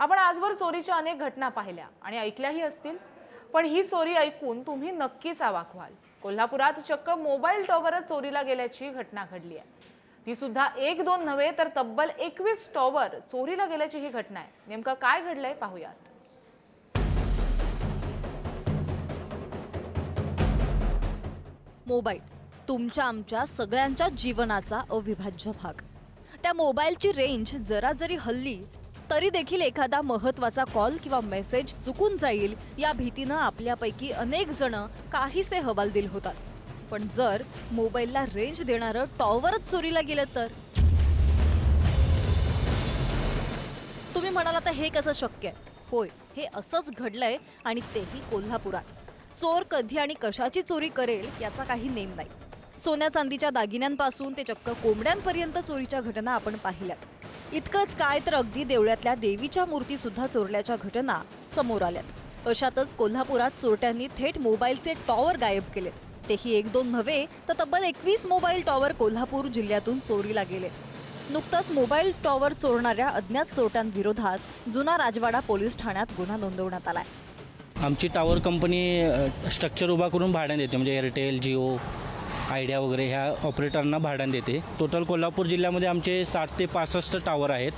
आपण आजवर चोरीच्या अनेक घटना पाहिल्या आणि ऐकल्याही असतील. पण ही चोरी ऐकून तुम्ही नक्कीच आवाक व्हाल कोल्हापुरात चक्क मोबाईल टॉवरच चोरीला गेल्याची घटना घडली आहे ती सुद्धा एक दोन नव्हे तर तब्बल एकवीस टॉवर चोरीला गेल्याची ही घटना आहे. नेमकं काय घडलंय पाहूयात. मोबाईल तुमच्या आमच्या सगळ्यांच्या जीवनाचा अविभाज्य भाग. त्या मोबाईलची रेंज जरा जरी हल्ली तरी देखील एखादा महत्त्वाचा कॉल किंवा मेसेज चुकून जाईल या भीतीनं आपल्यापैकी अनेक जण काहीसे हवालदिल होतात. पण जर मोबाईलला रेंज देणारं टॉवरच चोरीला गेलं तर? तुम्ही म्हणाला तर हे कसं शक्य? आहे होय हे असंच घडलंय आणि तेही कोल्हापुरात. चोर कधी आणि कशाची चोरी करेल याचा काही नेम नाही. सोन्या चांदीच्या दागिन्यांपासून ते चक्क कोंबड्यांपर्यंत चोरीच्या घटना आपण पाहिल्यात. इतकंच काय तर अगदी देवळ्यातल्या देवीच्या मूर्ती सुद्धा चोरल्याच्या घटना समोर आल्यात. अशातच कोल्हापुरात चोरट्यांनी थेट मोबाईलचे टॉवर गायब केले. तेही एक दोन नव्हे तर तब्बल एकवीस मोबाईल टॉवर कोल्हापूर जिल्ह्यातून चोरीला गेले. नुकताच मोबाईल टॉवर चोरणाऱ्या अज्ञात चोरट्यांविरोधात जुना राजवाडा पोलीस ठाण्यात गुन्हा नोंदवण्यात आलाय. आमची टॉवर कंपनी स्ट्रक्चर उभा करून भाड्याने देते म्हणजे एअरटेल जिओ आयडिया वगैरे ह्या ऑपरेटरना भाड्यानं देते. टोटल कोल्हापूर जिल्ह्यामध्ये आमचे साठ ते पासष्ट टावर आहेत.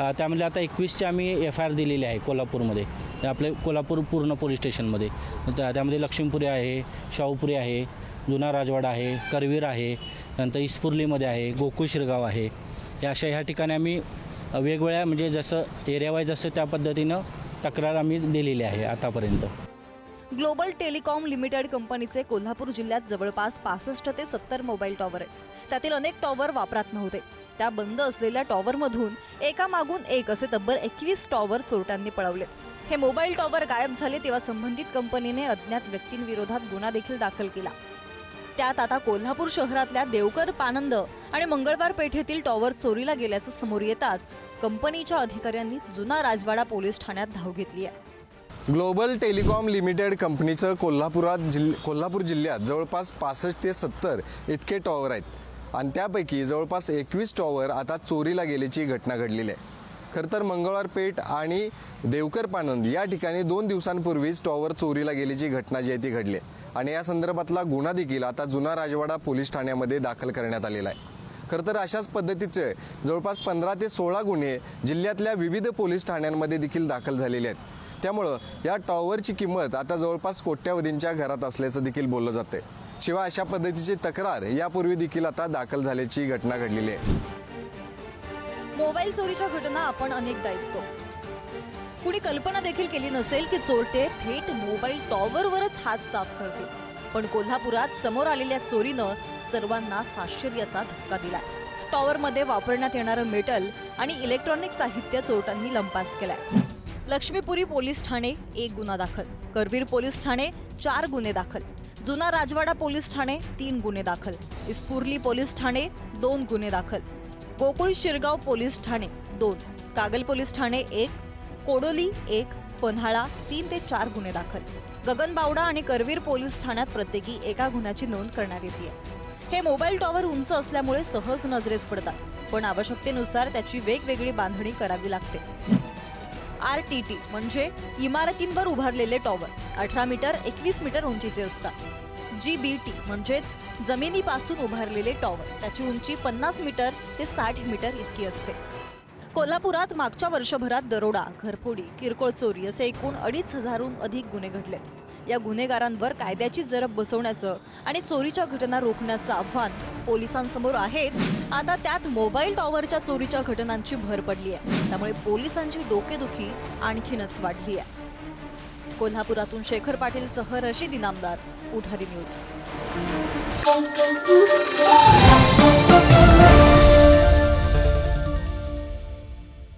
त्यामध्ये आता एकवीसचे आम्ही एफ आय आर दिलेली आहे कोल्हापूरमध्ये. आपले कोल्हापूर पूर्ण पोलीस स्टेशनमध्ये. त्या- त्यामध्ये लक्ष्मीपुरी आहे शाहूपुरी आहे जुना राजवाडा आहे करवीर आहे नंतर इस्फुर्लीमध्ये आहे गोकुळ शिरगाव आहे. या अशा ह्या ठिकाणी आम्ही वेगवेगळ्या म्हणजे जसं एरियावाईज जसं त्या पद्धतीनं तक्रार आम्ही दिलेली आहे आतापर्यंत. ग्लोबल टेलिकॉम लिमिटेड कंपनीचे कोल्हापूर जिल्ह्यात जवळपास पासष्ट ते सत्तर मोबाईल टॉवर आहेत. त्यातील अनेक टॉवर वापरात नव्हते. त्या बंद असलेल्या टॉवरमधून एका मागून एक असे तब्बल एकवीस टॉवर चोरट्यांनी पळवले हे मोबाईल टॉवर गायब झाले तेव्हा संबंधित कंपनीने अज्ञात व्यक्तींविरोधात गुन्हा देखील दाखल केला. त्यात आता कोल्हापूर शहरातल्या देवकर पानंद आणि मंगळवार पेठेतील टॉवर चोरीला गेल्याचं समोर येताच कंपनीच्या अधिकाऱ्यांनी जुना राजवाडा पोलीस ठाण्यात धाव घेतली आहे. ग्लोबल टेलिकॉम लिमिटेड कंपनीचं कोल्हापुरात जिल् कोल्हापूर जिल्ह्यात जवळपास पासष्ट ते सत्तर इतके टॉवर आहेत. आणि त्यापैकी जवळपास एकवीस टॉवर आता चोरीला गेल्याची घटना घडलेली आहे. खरं तर मंगळवार पेठ आणि देवकर पानंद या ठिकाणी दोन दिवसांपूर्वीच टॉवर चोरीला गेल्याची घटना जी आहे ती घडली आहे. आणि या संदर्भातला गुन्हा देखील आता जुना राजवाडा पोलीस ठाण्यामध्ये दाखल करण्यात आलेला आहे. खरं तर अशाच पद्धतीचे जवळपास पंधरा ते सोळा गुन्हे जिल्ह्यातल्या विविध पोलीस ठाण्यांमध्ये देखील दाखल झालेले आहेत. त्यामुळं या टॉवरची किंमत आता जवळपास कोट्यावधींच्या घरात असल्याचं देखील बोललं जाते शिवाय अशा पद्धतीची तक्रार यापूर्वी देखील आता दाखल झाल्याची घटना घडलेली आहे. मोबाईल चोरीच्या घटना आपण अनेकदा ऐकतो. कुणी कल्पना देखील केली नसेल की चोरटे थेट मोबाईल टॉवरवरच हात साफ करतील. पण कोल्हापुरात समोर आलेल्या चोरीनं सर्वांनाच आश्चर्याचा धक्का दिलाय. टॉवरमध्ये वापरण्यात येणारं मेटल आणि इलेक्ट्रॉनिक साहित्य चोरटांनी लंपास केलाय. लक्ष्मीपुरी पोलीस ठाणे एक गुन्हा दाखल. करवीर पोलीस ठाणे चार गुन्हे दाखल. जुना राजवाडा पोलीस ठाणे तीन गुन्हे दाखल. इस्पुर्ली पोलीस ठाणे दोन गुन्हे दाखल. गोकुळ शिरगाव पोलीस ठाणे दोन. कागल पोलीस ठाणे एक. कोडोली एक. पन्हाळा तीन ते चार गुन्हे दाखल. गगनबावडा आणि करवीर पोलीस ठाण्यात प्रत्येकी एका गुन्ह्याची नोंद करण्यात येते हे मोबाईल टॉवर उंच असल्यामुळे सहज नजरेस पडतात. पण आवश्यकतेनुसार त्याची वेगवेगळी बांधणी करावी लागते. आर टी टी म्हणजे इमारतींवर उभारलेले टॉवर अठरा मीटर एकवीस मीटर उंचीचे असतात. जी बी टी म्हणजेच जमिनीपासून उभारलेले टॉवर त्याची उंची पन्नास मीटर ते साठ मीटर इतकी असते. कोल्हापुरात मागच्या वर्षभरात दरोडा घरफोडी किरकोळ चोरी असे एकूण अडीच हजारहून अधिक गुन्हे घडले. या गुन्हेगारांवर कायद्याची जरब बसवण्याचं आणि चोरीच्या घटना रोखण्याचं आव्हान पोलिसांसमोर आहेच. आता त्यात मोबाईल टॉवरच्या चोरीच्या घटनांची भर पडली आहे. त्यामुळे पोलिसांची डोकेदुखी आणखीनच वाढली आहे. कोल्हापुरातून शेखर पाटील पाटीलसह रशीद इनामदार उठारी न्यूज.